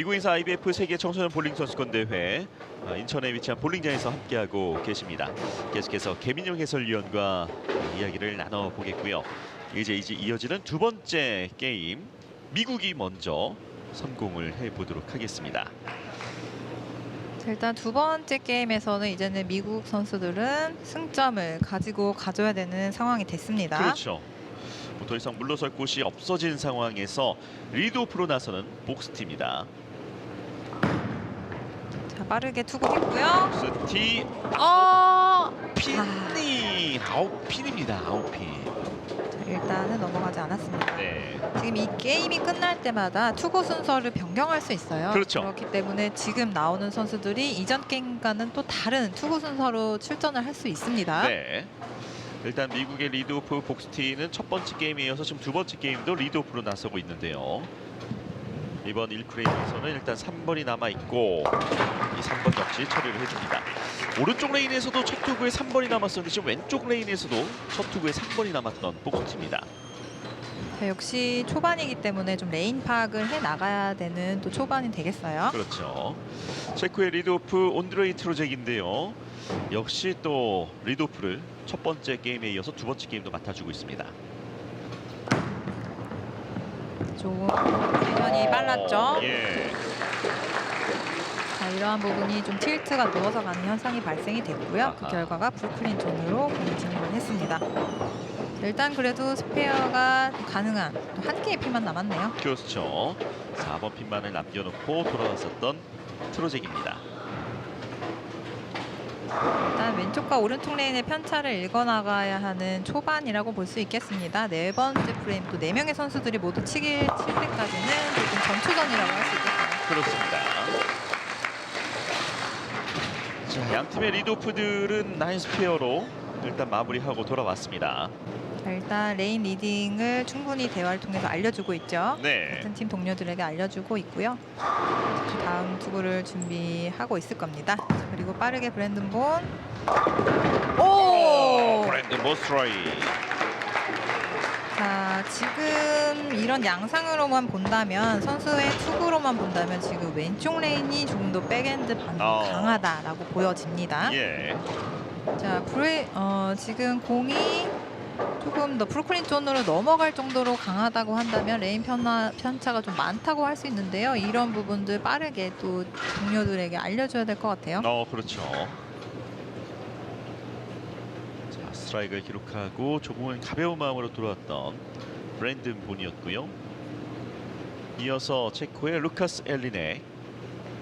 미국인사 IBF 세계 청소년 볼링 선수권 대회 어, 인천에 위치한 볼링장에서 함께하고 계십니다. 계속해서 개민용 해설위원과 이야기를 나눠보겠고요. 이제 이제 이어지는 두 번째 게임 미국이 먼저 성공을 해보도록 하겠습니다. 자, 일단 두 번째 게임에서는 이제는 미국 선수들은 승점을 가지고 가져야 되는 상황이 됐습니다. 그렇죠. 뭐더 이상 물러설 곳이 없어진 상황에서 리드오프로 나서는 복스티입니다. 자, 빠르게 투구했고요. 복스티 어! 핀이 아홉 핀입니다. 아홉 핀. 자, 일단은 넘어가지 않았습니다. 네. 지금 이 게임이 끝날 때마다 투구 순서를 변경할 수 있어요. 그렇죠. 그렇기 때문에 지금 나오는 선수들이 이전 게임과는 또 다른 투구 순서로 출전을 할 수 있습니다. 네. 일단 미국의 리드오프 복스티는 첫 번째 게임에 이어서 지금 두 번째 게임도 리드오프로 나서고 있는데요. 이번 1크레인에서는 일단 3번이 남아있고 이 3번 역시 처리를 해줍니다. 오른쪽 레인에서도 첫 투구에 3번이 남았었는데 지금 왼쪽 레인에서도 첫 투구에 3번이 남았던 복스티입니다. 자, 역시 초반이기 때문에 좀 레인 파악을 해 나가야 되는 또 초반이 되겠어요. 그렇죠. 체코의 리드오프 온드레이 트로젝인데요. 역시 또 리드오프를 첫 번째 게임에 이어서 두 번째 게임도 맡아주고 있습니다. 조금 회전이 빨랐죠. 예. 자, 이러한 부분이 좀 틸트가 누워서 가는 현상이 발생이 됐고요. 그 아하. 결과가 브루클린 존으로 공이 진입을 했습니다. 자, 일단 그래도 스페어가 가능한 또한 개의 피만 남았네요. 그렇죠. 4번 핀만을 남겨놓고 돌아왔었던 트로젝입니다. 일단 왼쪽과 오른쪽 레인의 편차를 읽어나가야 하는 초반이라고 볼 수 있겠습니다. 네 번째 프레임 또 네 명의 선수들이 모두 치길 칠 때까지는 조금 전초전이라고 할 수 있겠어요. 그렇습니다. 자, 양 팀의 리드오프들은 나인 스페어로 일단 마무리하고 돌아왔습니다. 자, 일단 레인 리딩을 충분히 대화를 통해서 알려주고 있죠. 네. 같은 팀 동료들에게 알려주고 있고요. 자, 다음 투구를 준비하고 있을 겁니다. 자, 그리고 빠르게 브랜든 본. 오! 브랜드 모스트라이. 자, 지금 이런 양상으로만 본다면 선수의 투구로만 본다면 지금 왼쪽 레인이 조금 더 백엔드 어. 강하다라고 보여집니다. 예. 자, 브레, 어, 지금 공이 조금 더 브루클린 존으로 넘어갈 정도로 강하다고 한다면 레인 편차, 편차가 좀 많다고 할 수 있는데요. 이런 부분들 빠르게 또 동료들에게 알려줘야 될 것 같아요. 어, 그렇죠. 자, 스트라이크를 기록하고 조금은 가벼운 마음으로 돌아왔던 브랜든 본이었고요. 이어서 체코의 루카스 엘리네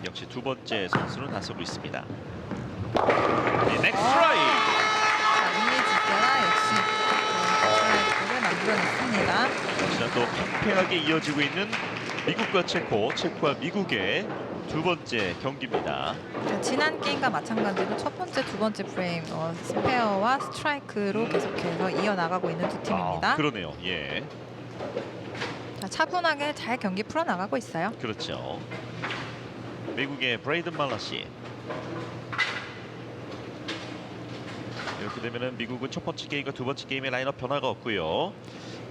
역시 두 번째 선수로 나서고 있습니다. 네, 넥스트 스트라이 역시나 또 팽팽하게 이어지고 있는 미국과 체코, 체코와 미국의 두 번째 경기입니다. 자, 지난 게임과 마찬가지로 첫 번째, 두 번째 프레임 어, 스페어와 스트라이크로 계속해서 이어나가고 있는 두 팀입니다. 아, 그러네요. 예, 자, 차분하게 잘 경기 풀어나가고 있어요. 그렇죠. 미국의 브레이든 말라시. 이렇게 되면은 미국은 첫 번째 게임과 두 번째 게임의 라인업 변화가 없고요.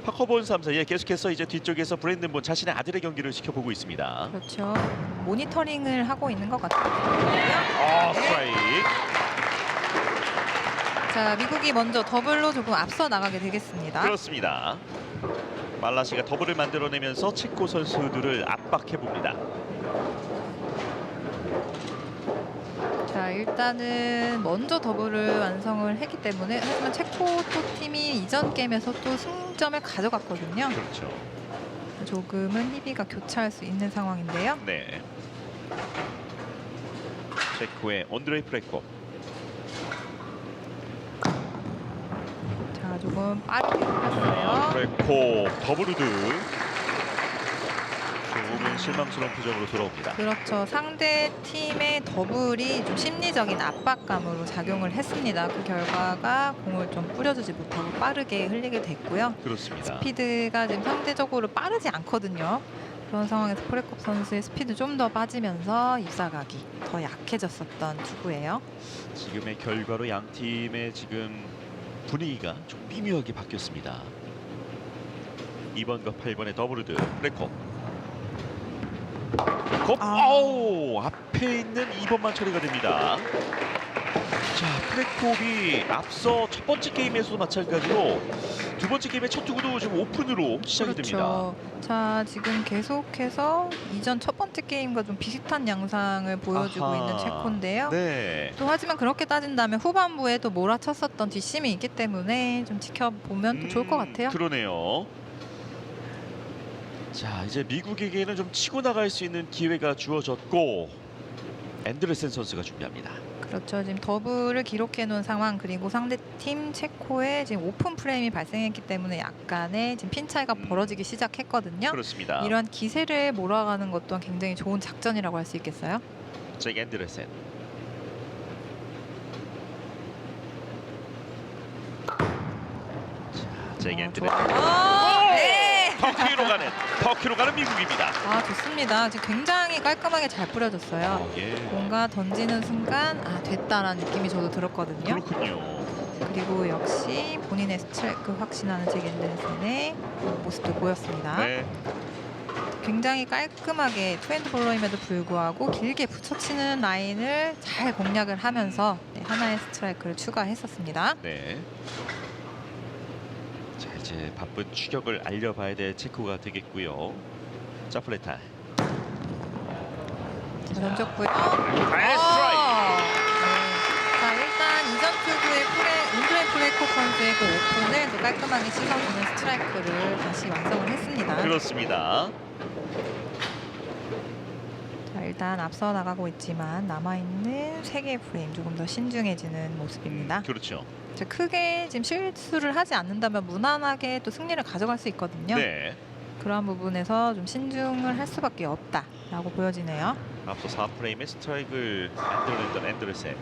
파커본 3사 예, 계속해서 이제 뒤쪽에서 브랜든 본 자신의 아들의 경기를 지켜보고 있습니다. 그렇죠. 모니터링을 하고 있는 것 같아요. 아, 스트라이크. 자, 미국이 먼저 더블로 조금 앞서 나가게 되겠습니다. 그렇습니다. 말라시가 더블을 만들어내면서 체코 선수들을 압박해 봅니다. 일단은 먼저 더블을 완성을 했기 때문에 하지만 체코 또 팀이 이전 게임에서 또 승점을 가져갔거든요. 그렇죠. 조금은 희비가 교차할 수 있는 상황인데요. 네. 체코의 온드레이 프레코. 자, 조금 빠르게 아, 흘렸어요. 프레코 더블우드. 실망스러운 표정으로 돌아옵니다. 그렇죠. 상대 팀의 더블이 좀 심리적인 압박감으로 작용을 했습니다. 그 결과가 공을 좀 뿌려주지 못하고 빠르게 흘리게 됐고요. 그렇습니다. 스피드가 지금 상대적으로 빠르지 않거든요. 그런 상황에서 프레콥 선수의 스피드 좀 더 빠지면서 입사각이 더 약해졌었던 투구예요. 지금의 결과로 양 팀의 지금 분위기가 좀 미묘하게 바뀌었습니다. 2번과 8번의 더블우드 프레코. 곱, 아. 아우 앞에 있는 2번만 처리가 됩니다. 자, 프레콥이 앞서 첫 번째 게임에서도 마찬가지로 두 번째 게임의 첫 투구도 지금 오픈으로 시작이 됩니다. 그렇죠. 자, 지금 계속해서 이전 첫 번째 게임과 좀 비슷한 양상을 보여주고 아하. 있는 체코인데요. 네. 또 하지만 그렇게 따진다면 후반부에 또 몰아쳤었던 뒷심이 있기 때문에 좀 지켜보면 또 좋을 것 음, 같아요. 그러네요. 자, 이제 미국에게는 좀 치고 나갈 수 있는 기회가 주어졌고 앤드레센 선수가 준비합니다. 그렇죠. 지금 더블을 기록해 놓은 상황 그리고 상대 팀 체코에 지금 오픈 프레임이 발생했기 때문에 약간의 지금 핀 차이가 음. 벌어지기 시작했거든요. 그렇습니다. 이러한 기세를 몰아가는 것 또한 굉장히 좋은 작전이라고 할 수 있겠어요. 잭 앤드레센. 자, 잭 어, 앤드레센. 터키로 가는 터키로 가는 미국입니다. 아 좋습니다. 지금 굉장히 깔끔하게 잘 뿌려졌어요. 어, 예. 뭔가 던지는 순간 아 됐다라는 느낌이 저도 들었거든요. 그렇군요. 그리고 역시 본인의 스트라이크 확신하는 잭 앤더슨의 모습도 보였습니다. 네. 굉장히 깔끔하게 투핸드 볼로임에도 불구하고 길게 붙여치는 라인을 잘 공략을 하면서 네, 하나의 스트라이크를 추가했었습니다. 네. 자 이제 바쁜 추격을 알려봐야 될 체코가 되겠고요. 자 플레타. 잘 던졌고요. 아, 어! 네. 자 일단 이전 투구의 프레 운드레 플레이코 선수의 그 오픈을 또 깔끔하게 씻어주는 스트라이크를 다시 완성을 했습니다. 그렇습니다. 자 일단 앞서 나가고 있지만 남아있는 세 개의 프레임 조금 더 신중해지는 모습입니다. 그렇죠. 자, 크게 지금 실수를 하지 않는다면 무난하게 또 승리를 가져갈 수 있거든요. 네. 그러한 부분에서 좀 신중을 할 수밖에 없다라고 보여지네요. 앞서 4프레임의 스트라이크를 만들어냈던 앤드레센.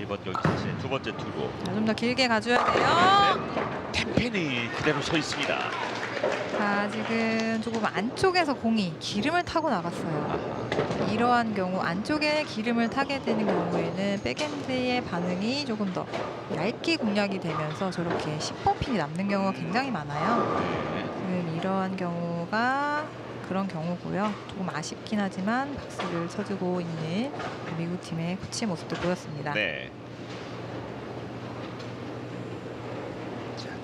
이번 경기 자신의 두 번째 투구. 좀더 길게 가줘야 돼요. 템펜이 그대로 서 있습니다. 자 지금 조금 안쪽에서 공이 기름을 타고 나갔어요. 이러한 경우 안쪽에 기름을 타게 되는 경우에는 백핸드의 반응이 조금 더 얇게 공략이 되면서 저렇게 10번 핀이 남는 경우가 굉장히 많아요. 네. 지금 이러한 경우가 그런 경우고요. 조금 아쉽긴 하지만 박수를 쳐주고 있는 미국 팀의 코치 모습도 보였습니다. 네.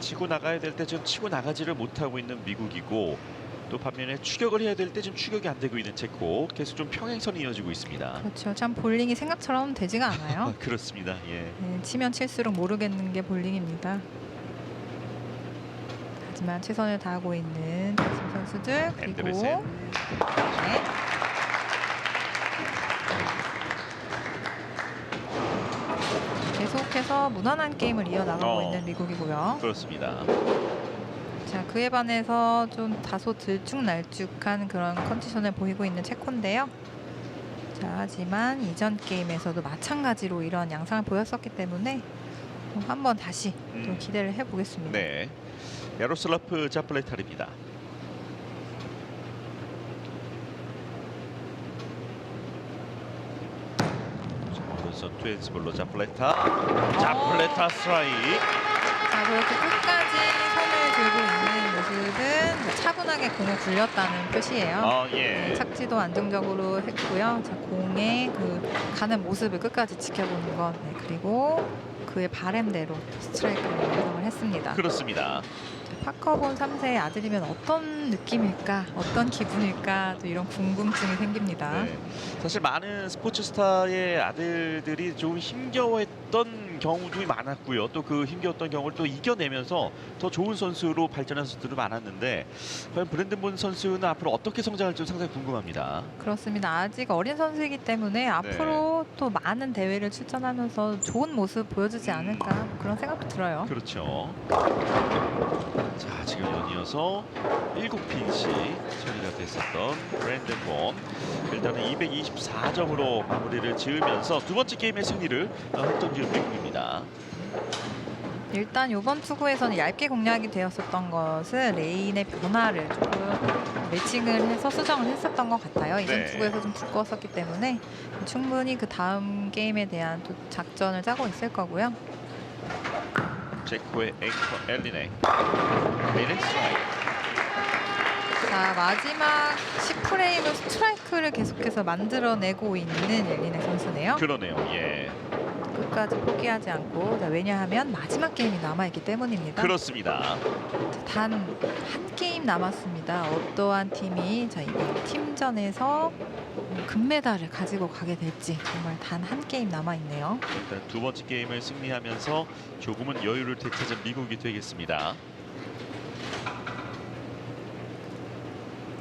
치고 나가야 될 때 지금 치고 나가지를 못하고 있는 미국이고 또 반면에 추격을 해야 될 때 지금 추격이 안 되고 있는 체코 계속 좀 평행선이 이어지고 있습니다. 그렇죠. 참 볼링이 생각처럼 되지가 않아요. 아, 그렇습니다. 예. 네, 치면 칠수록 모르겠는 게 볼링입니다. 하지만 최선을 다하고 있는 팀 선수들 그리고 앤드레센. 네. 계속해서 무난한 게임을 이어나가고 어. 있는 미국이고요. 그렇습니다. 자 그에 반해서 좀 다소 들쭉날쭉한 그런 컨디션을 보이고 있는 체코인데요. 자 하지만 이전 게임에서도 마찬가지로 이런 양상을 보였었기 때문에 어, 한번 다시 좀 음. 기대를 해보겠습니다. 네. 야로슬라프 자플레타입니다. 트윈스볼로 자플레타. 자플레타 스트라이크. 자 그렇게 끝까지 손을 들고 있는 모습은 뭐 차분하게 공을 굴렸다는 표시예요. 아, 네, 예. 착지도 안정적으로 했고요. 자 공의 그 가는 모습을 끝까지 지켜보는 것 네, 그리고 그의 바램대로 스트라이크를 완성을 했습니다. 그렇습니다. 파커본 3세의 아들이면 어떤 느낌일까, 어떤 기분일까, 또 이런 궁금증이 생깁니다. 네. 사실 많은 스포츠 스타의 아들들이 좀 힘겨워했던 경우도 많았고요. 또 그 힘겨웠던 경우를 또 이겨내면서 더 좋은 선수로 발전한 선수들도 많았는데 과연 브랜든본 선수는 앞으로 어떻게 성장할지 상당히 궁금합니다. 그렇습니다. 아직 어린 선수이기 때문에 앞으로 또 많은 대회를 출전하면서 좋은 모습 보여주지 않을까 뭐 그런 생각도 들어요. 그렇죠. 자 지금 연이어서 7핀씩 처리가 됐었던 브랜든 본 일단은 224점으로 마무리를 지으면서 두 번째 게임의 승리를 어, 획득지은 미국입니다. 일단 이번 투구에서는 얇게 공략이 되었었던 것은 레인의 변화를 조금 매칭을 해서 수정을 했었던 것 같아요. 이전 네. 투구에서 좀 두꺼웠었기 때문에 충분히 그 다음 게임에 대한 또 작전을 짜고 있을 거고요. 제코의 앵커 엘리네 스트라이크 자 마지막 10프레임은 스트라이크를 계속해서 만들어내고 있는 엘리네 선수네요. 그러네요. 예. 끝까지 포기하지 않고 자, 왜냐하면 마지막 게임이 남아있기 때문입니다. 그렇습니다. 단 한 게임 남았습니다. 어떠한 팀이 자 이번 팀전에서 음, 금메달을 가지고 가게 될지 정말 단 한 게임 남아 있네요. 일단 두 번째 게임을 승리하면서 조금은 여유를 되찾은 미국이 되겠습니다.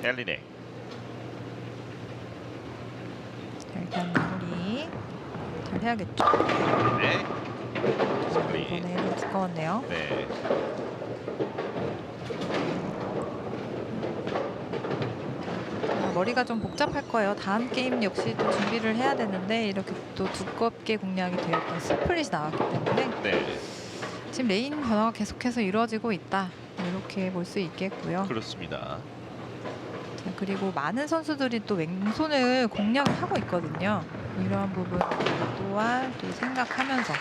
엘리네 일단 마무리 잘 해야겠죠. 네. 승리. 이번에 좀 두꺼웠네요. 네. 머리가 좀 복잡할 거예요. 다음 게임 역시 또 준비를 해야 되는데 이렇게 또 두껍게 공략이 되었던 스플릿이 나왔기 때문에 네. 지금 레인 변화가 계속해서 이루어지고 있다. 이렇게 볼 수 있겠고요. 그렇습니다. 자, 그리고 많은 선수들이 또 왼손을 공략을 하고 있거든요. 이러한 부분 또한 또 생각하면서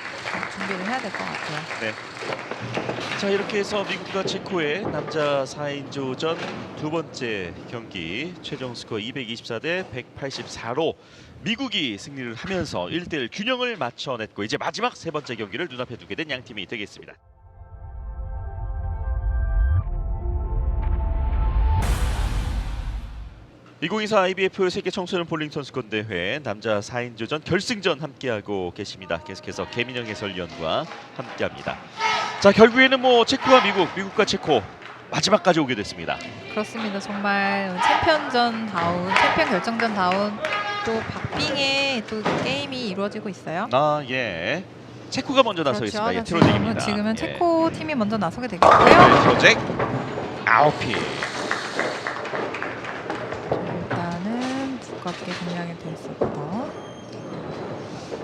준비를 해야 될 것 같아요. 자 이렇게 해서 미국과 체코의 남자 4인조전 두 번째 경기 최종 스코어 224 대 184로 미국이 승리를 하면서 1대1 균형을 맞춰냈고 이제 마지막 세 번째 경기를 눈앞에 두게 된 양 팀이 되겠습니다. (2024) IBF 세계 청소년 볼링 선수권 대회 남자 4인조전 결승전 함께하고 계십니다. 계속해서 개민영 해설위원과 함께합니다. 자 결국에는 뭐 체코와 미국, 미국과 체코 마지막까지 오게 됐습니다. 그렇습니다. 정말 챔피언전 다운, 챔피언 결정전 다운 또 박빙의 또 게임이 이루어지고 있어요. 아 예. 체코가 먼저 나서겠습니다. 예, 자, 트로잭입니다. 지금은, 지금은 예. 체코 팀이 먼저 나서게 되겠고요. 네, 트로잭 아웃피. 일단은 두껍게 공략이 됐었고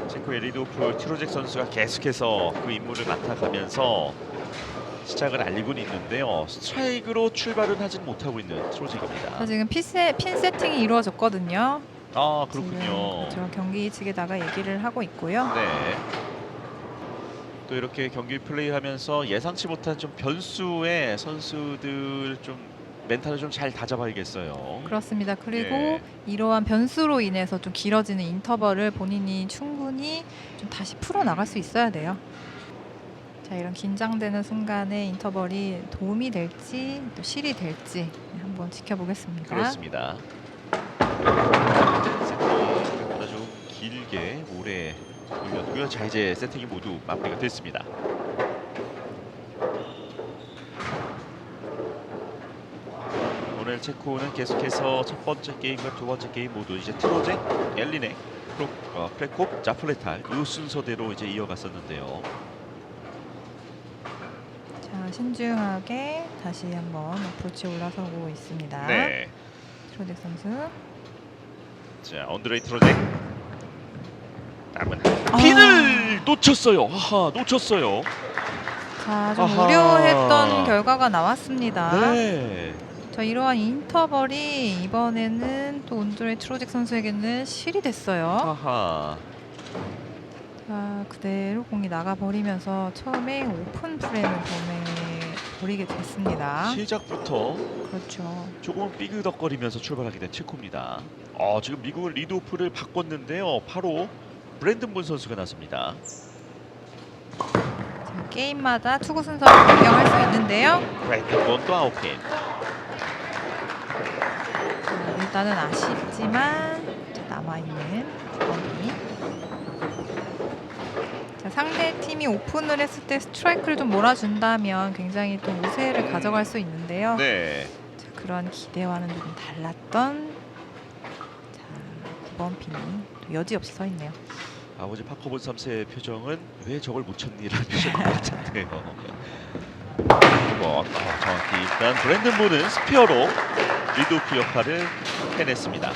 체코의 리드오프 트로잭 선수가 계속해서 그 임무를 맡아가면서 시작을 알리고는 있는데요. 스트라이크로 출발은 하진 못하고 있는 트로잭입니다. 자, 지금 핀세, 핀 세팅이 이루어졌거든요. 아 지금 그렇군요. 그렇죠. 경기 측에다가 얘기를 하고 있고요. 네. 또 이렇게 경기 플레이하면서 예상치 못한 좀 변수의 선수들 좀 멘탈을 좀 잘 다잡아야겠어요. 그렇습니다. 그리고 예. 이러한 변수로 인해서 좀 길어지는 인터벌을 본인이 충분히 좀 다시 풀어 나갈 수 있어야 돼요. 자, 이런 긴장되는 순간에 인터벌이 도움이 될지 또 실이 될지 한번 지켜보겠습니다. 그렇습니다. 세팅보다 좀 길게 오래 돌렸고요. 자 이제 세팅이 모두 마무리가 됐습니다. 오늘 체코는 계속해서 첫 번째 게임과 두 번째 게임 모두 이제 트로제, 엘리네, 프로, 어, 프레콥, 자플레탈 이 순서대로 이제 이어갔었는데요. 자, 신중하게 다시 한번 어프로치 올라서고 있습니다. 네. 트로덱 선수. 자 언드레이 트로제. 남은 아. 핀을 놓쳤어요. 하하 놓쳤어요. 자, 좀 아하. 우려했던 결과가 나왔습니다. 네. 자, 이러한 인터벌이 이번에는 또 온드레 트로직 선수에게는 실이 됐어요. 하하. 자, 그대로 공이 나가 버리면서 처음에 오픈 프레임을 범해 버리게 됐습니다. 시작부터 그렇죠. 조금 삐그덕거리면서 출발하게 된 체코입니다. 어, 지금 미국은 리드오프를 바꿨는데요. 바로 브랜든 본 선수가 나섭니다. 자, 게임마다 투구 순서를 변경할 수 있는데요. 브랜든 본또 아웃핀. 자, 일단은 아쉽지만 자, 남아있는 범위. 자, 상대 팀이 오픈을 했을 때 스트라이크를 좀 몰아준다면 굉장히 또 우세를 가져갈 수 있는데요. 네. 자, 그런 기대와는 좀 달랐던 자, 9번 핀이 또 여지없이 서 있네요. 아버지 파커본 3세의 표정은 왜 저걸 못 쳤니라는 표정 같은데요. 뭐, 어, 정확히 일단 브랜든 본은 스피어로 리드오프 역할을 해냈습니다.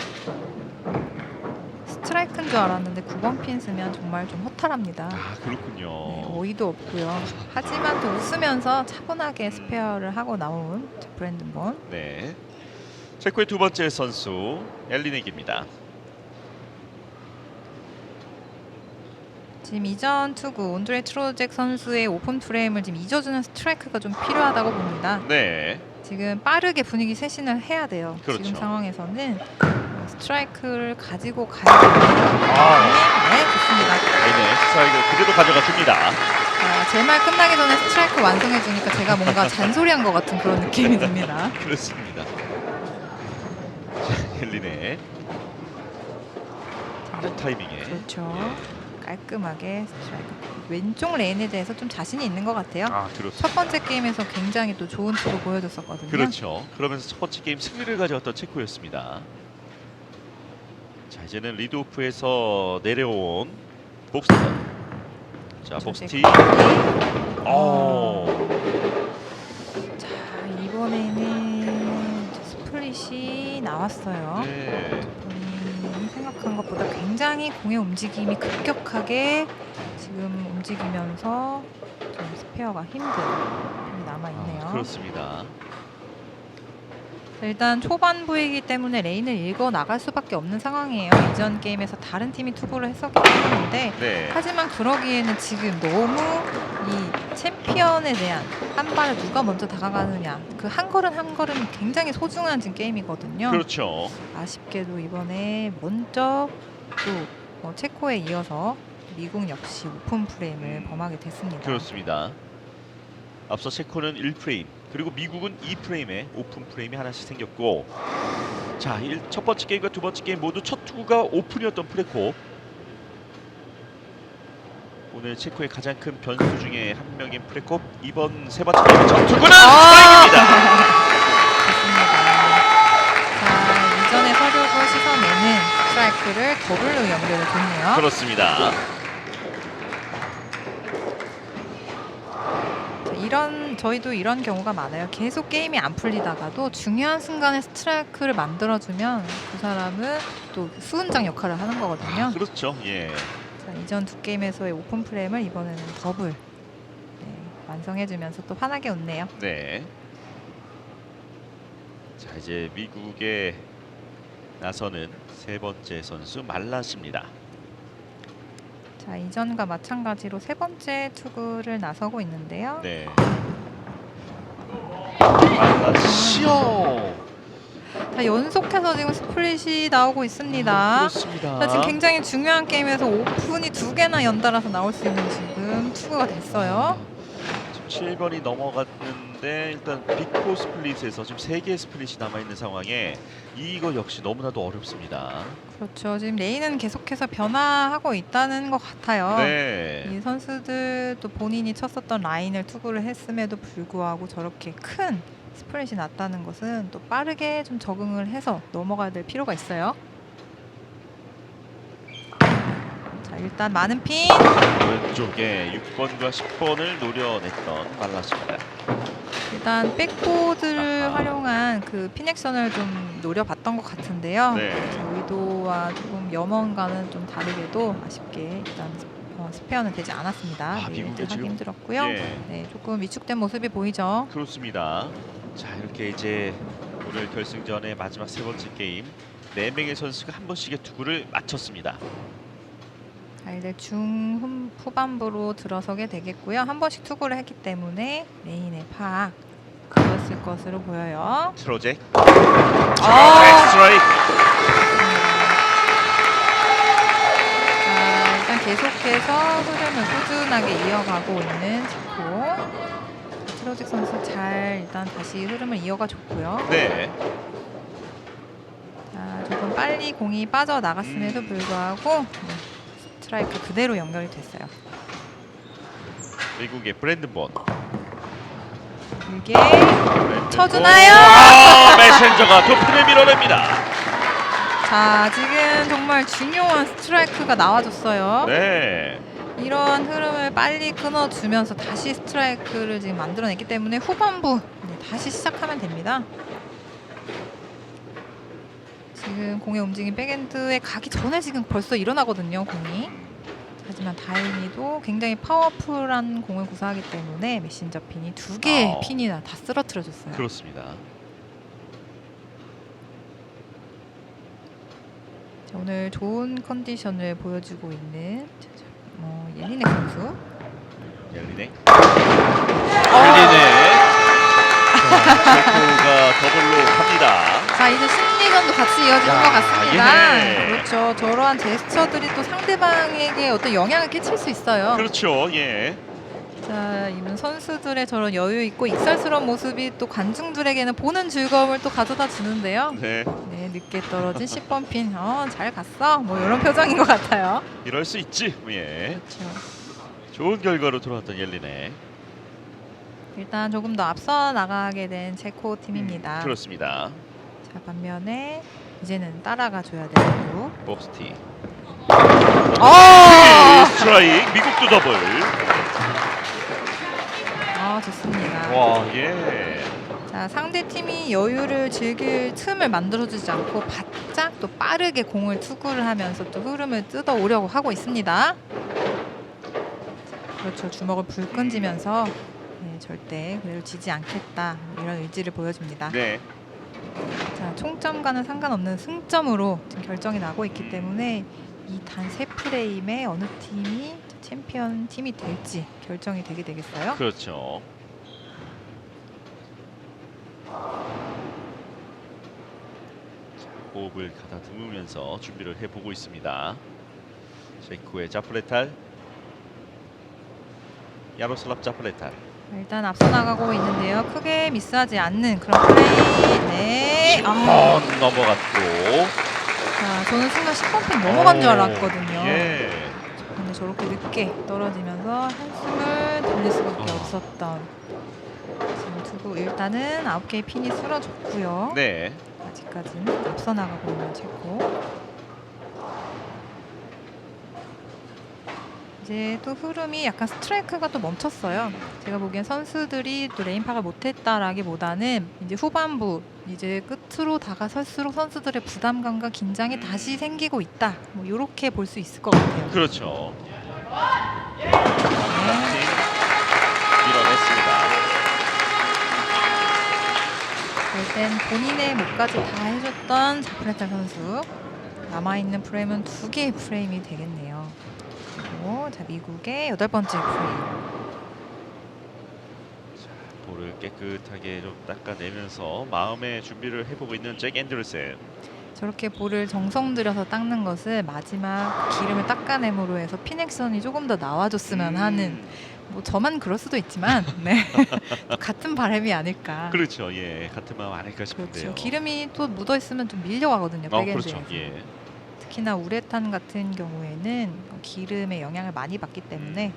스트라이크인 줄 알았는데 9번 핀 쓰면 정말 좀 허탈합니다. 아 네, 그렇군요. 어이도 없고요. 하지만 또 웃으면서 차분하게 스페어를 하고 나온 자, 브랜든 본. 네. 체코의 두 번째 선수 엘리넥입니다. 지금 이전 투구 온드레 트로잭 선수의 오픈 프레임을 지금 잊어주는 스트라이크가 좀 필요하다고 봅니다. 네. 지금 빠르게 분위기 쇄신을 해야 돼요. 그렇죠. 지금 상황에서는 스트라이크를 가지고 가야 됩니다. 아. 네, 좋습니다. 네, 스트라이크 그대로 가져가 줍니다. 제말 끝나기 전에 스트라이크 완성해 주니까 제가 뭔가 잔소리한 것 같은 그런 느낌이 듭니다. 그렇습니다. 자, 헬린의 빠른 타이밍에 그렇죠. 깔끔하게 스트라이크. 왼쪽 레인에 대해서 좀 자신이 있는 것 같아요. 아첫 그렇습니다. 번째 게임에서 굉장히 또 좋은 투구 보여줬었거든요. 그렇죠. 그러면서 첫 번째 게임 승리를 가져왔던 체코였습니다. 자 이제는 리드오프에서 내려온 복스턴. 자 복스티. 어. 자 이번에는 스플릿이 나왔어요. 네. 생각한 것보다 굉장히 공의 움직임이 급격하게 지금 움직이면서 좀 스페어가 힘든 힘이 남아 있네요. 아, 그렇습니다. 일단 초반부이기 때문에 레인을 읽어 나갈 수밖에 없는 상황이에요. 이전 게임에서 다른 팀이 투구를 했었기 때문인데 네. 하지만 그러기에는 지금 너무 이 챔피언에 대한 한 발을 누가 먼저 다가가느냐 그 한 걸음 한 걸음이 굉장히 소중한 지금 게임이거든요. 그렇죠. 아쉽게도 이번에 먼저 또 어, 체코에 이어서 미국 역시 오픈 프레임을 범하게 됐습니다. 그렇습니다. 앞서 체코는 1프레임 그리고 미국은 2프레임에 오픈 프레임이 하나씩 생겼고 자, 일, 첫 번째 게임과 두 번째 게임 모두 첫 투구가 오픈이었던 프레코 오늘 체코의 가장 큰 변수 중에 한 명인 프레코 이번 세 번째 게임 첫 투구는 아! 스트라이크입니다. 좋습니다. 자 이전에 서류고 씻어내는 스트라이크를 더블로 연결을 줬네요. 그렇습니다. 이런 저희도 이런 경우가 많아요. 계속 게임이 안 풀리다가도 중요한 순간에 스트라이크를 만들어주면 그 사람은 또 수은장 역할을 하는 거거든요. 아, 그렇죠. 예. 자, 이전 두 게임에서의 오픈 프레임을 이번에는 더블 네, 완성해주면서 또 환하게 웃네요. 네. 자, 이제 미국에 나서는 세 번째 선수 말라십니다. 자 이전과 마찬가지로 세 번째 투구를 나서고 있는데요. 네. 말라시오. 자 연속해서 지금 스플릿이 나오고 있습니다. 아, 그렇습니다. 자, 지금 굉장히 중요한 게임에서 오픈이 두 개나 연달아서 나올 수 있는 지금 투구가 됐어요. 지금 7번이 넘어갔는 데 일단 빅포 스플릿에서 지금 세 개의 스플릿이 남아 있는 상황에 이거 역시 너무나도 어렵습니다. 그렇죠. 지금 레인은 계속해서 변화하고 있다는 것 같아요. 네. 이 선수들 또 본인이 쳤었던 라인을 투구를 했음에도 불구하고 저렇게 큰 스프릿이 났다는 것은 또 빠르게 좀 적응을 해서 넘어가야 될 필요가 있어요. 자 일단 많은 핀. 왼쪽에 6번과 10번을 노려냈던 말라십니다. 일단 백보드를 아하. 활용한 그 피넥션을 좀 노려봤던 것 같은데요. 네. 자, 의도와 조금 염원과는 좀 다르게도 아쉽게 일단 어, 스페어는 되지 않았습니다. 아, 네, 하기 힘들었고요. 예. 네, 조금 위축된 모습이 보이죠. 그렇습니다. 자 이렇게 이제 오늘 결승전의 마지막 세 번째 게임 네 명의 선수가 한 번씩의 투구를 마쳤습니다. 자, 이제 중 후반부로 들어서게 되겠고요. 한 번씩 투구를 했기 때문에 레인의 파악 것으로 보여요. 트로젝 아! 스트라이크 자, 일단 계속해서 흐름을 꾸준하게 이어가고 있는 지코. 트로직 선수 잘 일단 다시 흐름을 이어가 줬고요. 네. 자, 조금 빨리 공이 빠져 나갔음에도 음. 불구하고 네, 스트라이크 그대로 연결이 됐어요. 미국의 브랜든 본 이게 브랜든 쳐주나요? 본. 아, 메신저가 두 핀을 밀어냅니다. 자 지금 정말 중요한 스트라이크가 나와줬어요. 네. 이러한 흐름을 빨리 끊어주면서 다시 스트라이크를 지금 만들어냈기 때문에 후반부 네, 다시 시작하면 됩니다. 지금 공의 움직임 백엔드에 가기 전에 지금 벌써 일어나거든요 공이. 하지만 다행히도 굉장히 파워풀한 공을 구사하기 때문에 메신저 핀이 두 개의 아우. 핀이나 다 쓰러뜨려 줬어요. 그렇습니다. 자, 오늘 좋은 컨디션을 보여주고 있는 자, 자, 어, 옐리넥 선수. 옐리네. 어. 옐리네. 체코가 더블로 갑니다. 자 이제 심리전도 같이 이어지는 야, 것 같습니다. 예. 그렇죠. 저러한 제스처들이 또 상대방에게 어떤 영향을 끼칠 수 있어요. 그렇죠. 예. 자 이번 선수들의 저런 여유 있고 익살스러운 모습이 또 관중들에게는 보는 즐거움을 또 가져다 주는데요. 네. 네 늦게 떨어진 10번 핀. 어잘 갔어. 뭐 이런 표정인 것 같아요. 이럴 수 있지. 예. 그렇죠. 좋은 결과로 돌아왔던 옐리네. 일단 조금 더 앞서 나가게 된 체코 팀입니다. 그렇습니다. 자 반면에 이제는 따라가 줘야 되고. 복스티. 어! 스트라이크 미국도 더블. 아 좋습니다. 와 예. 자 상대 팀이 여유를 즐길 틈을 만들어주지 않고 바짝 또 빠르게 공을 투구를 하면서 또 흐름을 뜯어 오려고 하고 있습니다. 그렇죠 주먹을 불 끈지면서 네, 절대 그대로 지지 않겠다 이런 의지를 보여줍니다. 네. 자 총점과는 상관없는 승점으로 지금 결정이 나고 있기 때문에 이 단 세 프레임에 어느 팀이 챔피언 팀이 될지 결정이 되게 되겠어요. 그렇죠. 자, 호흡을 가다듬으면서 준비를 해보고 있습니다. 체코의 자플레탈, 야로슬랍 자플레탈. 일단 앞서 나가고 있는데요. 크게 미스하지 않는 그런 플레이. 네. 아, 번 넘어갔고. 자, 저는 순간 10번 핀 넘어간 줄 오, 알았거든요. 예. 근데 저렇게 늦게 떨어지면서 한숨을 돌릴 수밖에 어. 없었던. 지금 두고 일단은 9개의 핀이 쓰러졌고요. 네. 아직까지는 앞서 나가고 있는 체코. 이제 또 흐름이 약간 스트라이크가 또 멈췄어요. 제가 보기엔 선수들이 또 레인파를 못했다라기보다는 이제 후반부 이제 끝으로 다가설수록 선수들의 부담감과 긴장이 다시 생기고 있다. 뭐 이렇게 볼 수 있을 것 같아요. 그렇죠. 네. 밀어냈습니다. 일단 본인의 목까지 다 해줬던 자프레타 선수 남아있는 프레임은 두 개의 프레임이 되겠네요. 자 미국의 여덟 번째 프레임. 볼을 깨끗하게 좀 닦아내면서 마음의 준비를 해보고 있는 잭 앤더슨. 저렇게 볼을 정성 들여서 닦는 것을 마지막 기름을 닦아냄으로 해서 피넥션이 조금 더 나와줬으면 음, 하는 뭐 저만 그럴 수도 있지만 네 같은 바람이 아닐까. 그렇죠. 예, 같은 마음 아닐까 싶은데요. 그렇죠. 기름이 또 묻어 있으면 좀 밀려가거든요. 어, 백엔드에서. 그렇죠. 예. 특히나 우레탄 같은 경우에는 기름의 영향을 많이 받기 때문에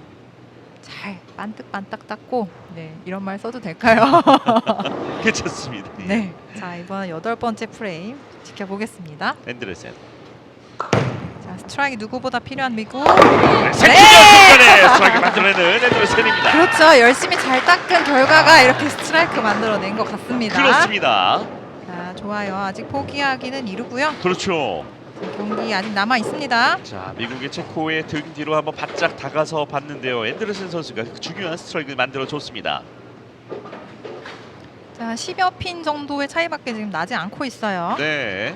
잘 반뜩반뜩 닦고 네 이런 말 써도 될까요? 괜찮습니다. 예. 네. 자 이번 여덟 번째 프레임 지켜보겠습니다. 앤더슨. 자 스트라이크 누구보다 필요한 미국. 네, 생존 스트라이크 만들어내는 앤더슨입니다. 그렇죠. 열심히 잘 닦은 결과가 이렇게 스트라이크 만들어낸 것 같습니다. 그렇습니다. 자 좋아요. 아직 포기하기는 이르고요. 그렇죠. 자, 경기 아직 남아 있습니다. 자, 미국의 체코의 등 뒤로 한번 바짝 다가서 봤는데요. 앤더슨 선수가 그 중요한 스트라이크를 만들어 줬습니다. 자 10여 핀 정도의 차이밖에 지금 나지 않고 있어요. 네.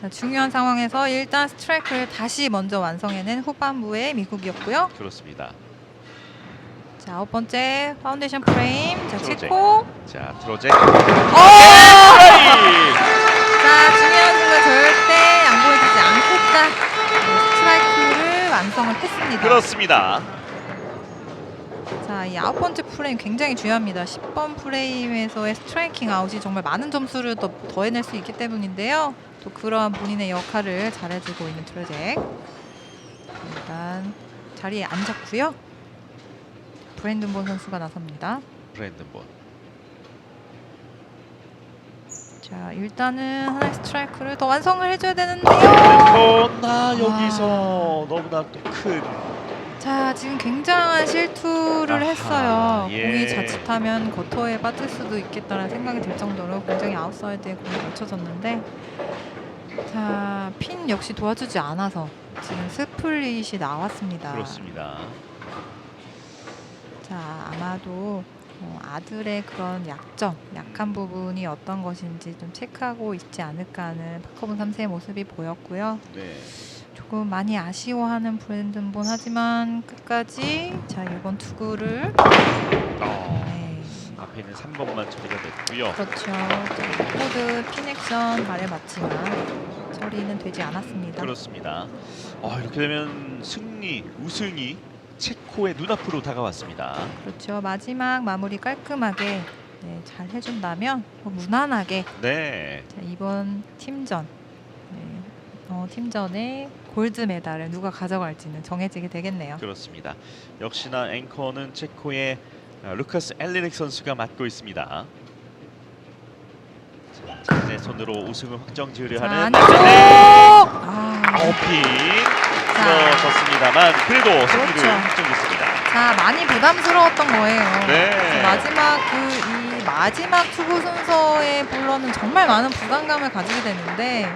자 중요한 상황에서 일단 스트라이크를 다시 먼저 완성해낸 후반부의 미국이었고요. 그렇습니다. 자 아홉 번째 파운데이션 프레임. 자 트로제. 체코. 자, 트로제. 어! 스트라이크! 자 중요한 순간 양보해주지 스트라이크를 완성을 했습니다. 그렇습니다. 자, 이 아홉 번째 프레임 굉장히 중요합니다. 10번 프레임에서의 스트라이킹 아웃이 정말 많은 점수를 더 더해낼 수 있기 때문인데요. 또 그러한 본인의 역할을 잘해주고 있는 트레잭. 일단 자리에 앉았고요. 브랜든 본 선수가 나섭니다. 브랜든 본. 자, 일단은 하나의 스트라이크를 더 완성을 해줘야 되는데요. 본. 나 여기서 너무나 또 큰. 자, 지금 굉장한 실투를 아하, 했어요. 예. 공이 자칫하면 거터에 빠질 수도 있겠다는 생각이 들 정도로 굉장히 아웃사이드에 공이 맞춰졌는데 자, 핀 역시 도와주지 않아서 지금 스플릿이 나왔습니다. 그렇습니다. 자, 아마도 어, 아들의 그런 약점, 약한 부분이 어떤 것인지 좀 체크하고 있지 않을까 하는 파커분 3세의 모습이 보였고요. 네. 조금 많이 아쉬워하는 브랜든본 하지만 끝까지 자 이번 투구를 어, 네, 앞에 있는 3번만 처리가 됐고요. 그렇죠. 자, 코드 피넥션 발에 맞지만 처리는 되지 않았습니다. 그렇습니다. 어, 이렇게 되면 승리, 우승이 체코의 눈앞으로 다가왔습니다. 그렇죠. 마지막 마무리 깔끔하게 네, 잘 해준다면 뭐 무난하게 네, 자, 이번 팀전 네, 어, 팀전의 골드 메달을 누가 가져갈지는 정해지게 되겠네요. 그렇습니다. 역시나 앵커는 체코의 아, 루카스 엘리릭 선수가 맡고 있습니다. 자, 자신의 손으로 우승을 확정 지으려 자, 하는 안쪽! 네, 아, 아웃핀 자, 들어졌습니다만 그래도 승리를 그렇죠. 확정했습니다. 자 많이 부담스러웠던 거예요. 네. 마지막 그 이 마지막 투구 순서의 볼러는 정말 많은 부담감을 가지게 되는데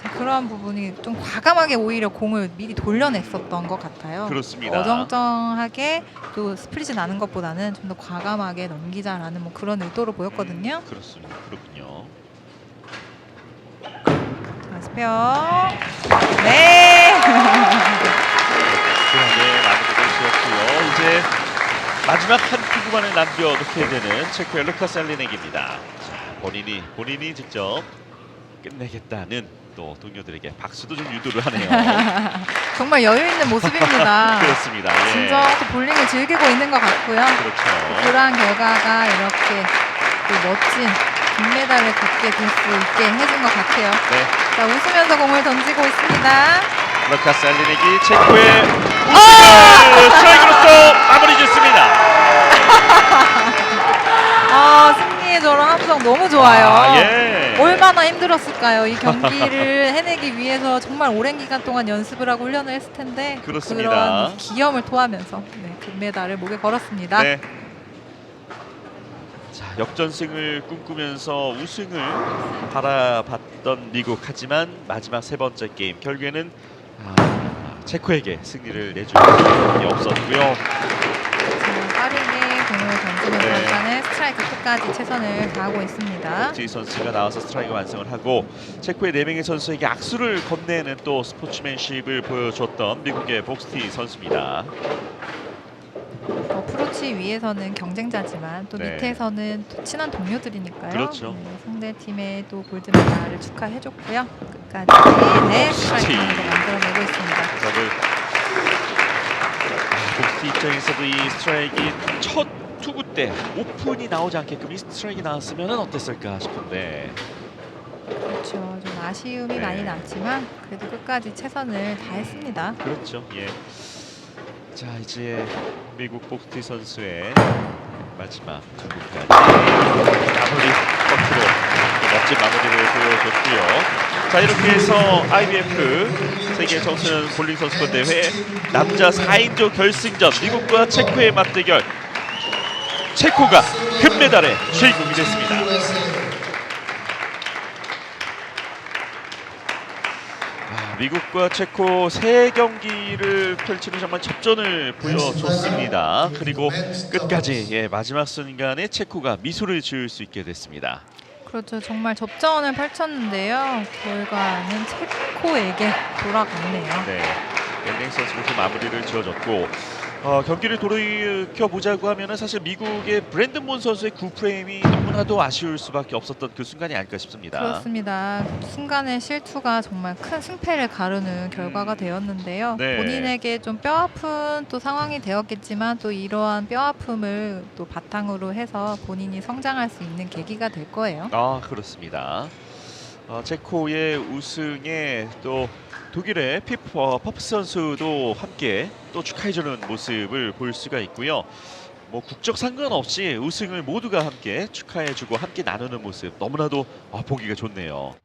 자, 그러한 부분이 좀 과감하게 오히려 공을 미리 돌려냈었던 것 같아요. 그렇습니다. 어정쩡하게 또 스플릿이 나는 것보다는 좀 더 과감하게 넘기자라는 뭐 그런 의도로 보였거든요. 음, 그렇습니다. 그렇군요. 자, 스페어. 네. 네, 이제 마지막 한 투구만을 남겨놓게 되는 체코의 루카스 엘리넥입니다. 자, 본인이 본인이 직접 끝내겠다는 또 동료들에게 박수도 좀 유도를 하네요. 정말 여유 있는 모습입니다. 그렇습니다. 예. 진정 또 볼링을 즐기고 있는 것 같고요. 그렇죠. 그러한 결과가 이렇게 또 멋진 금메달을 갖게 될 수 있게 해준 것 같아요. 네, 자 웃으면서 공을 던지고 있습니다. 루카스 엘리넥이 체코의 아! 우승을 스트라이크로서 마무리 짓습니다. 아 승리의 저런 함성 너무 좋아요. 아, 예. 얼마나 힘들었을까요? 이 경기를 해내기 위해서 정말 오랜 기간 동안 연습을 하고 훈련을 했을 텐데 그렇습니다. 그런 기염을 토하면서 네, 금메달을 목에 걸었습니다. 네. 자 역전승을 꿈꾸면서 우승을 바라봤던 미국 하지만 마지막 세 번째 게임 결국에는 아, 체코에게 승리를 내줄 수 없었고요. 자, 빠르게 공을 던지면서 네. 일단은 스트라이크 끝까지 최선을 다하고 있습니다. 지 선수가 나와서 스트라이크 완성을 하고 체코의 네 명의 선수에게 악수를 건네는 또 스포츠맨십을 보여줬던 미국의 복스티 선수입니다. 어프로치 위에서는 경쟁자지만 또 네. 밑에서는 또 친한 동료들이니까요. 그렇죠. 네, 상대 팀의 또 골드 메달을 축하해줬고요. 끝까지 네 스트라이크 역시. 만들어내고 있습니다. 아, 복스티 입장에서도 이 스트라이크 첫 투구 때 오픈이 나오지 않게끔 이 스트라이크 나왔으면 어땠을까 싶은데 그렇죠. 좀 아쉬움이 네. 많이 남지만 그래도 끝까지 최선을 다했습니다. 그렇죠. 예. 자 이제 미국 복스티 선수의 마지막 투구까지 마무리 커트로 또 멋진 마무리를 보여줬고요. 자 이렇게 해서 IBF 세계 청소년 볼링 선수권 대회 남자 4인조 결승전 미국과 체코의 맞대결 체코가 금메달의 주인공이 됐습니다. 아, 미국과 체코 세 경기를 펼치는 정말 접전을 보여줬습니다. 그리고 끝까지 예, 마지막 순간에 체코가 미소를 지을 수 있게 됐습니다. 그렇죠. 정말 접전을 펼쳤는데요. 결과는 체코에게 돌아갔네요. 네, 랜딩 선수부터 마무리를 지어줬고 어, 경기를 돌이켜 보자고 하면은 사실 미국의 브랜든 몬 선수의 구프레임이 너무나도 아쉬울 수밖에 없었던 그 순간이 아닐까 싶습니다. 그렇습니다. 순간의 실투가 정말 큰 승패를 가르는 결과가 되었는데요. 네. 본인에게 좀 뼈아픈 또 상황이 되었겠지만 또 이러한 뼈아픔을 또 바탕으로 해서 본인이 성장할 수 있는 계기가 될 거예요. 아 그렇습니다. 어, 체코의 우승에 또 독일의 피퍼 퍼프 선수도 함께 또 축하해주는 모습을 볼 수가 있고요. 뭐 국적 상관없이 우승을 모두가 함께 축하해주고 함께 나누는 모습 너무나도 아, 보기가 좋네요.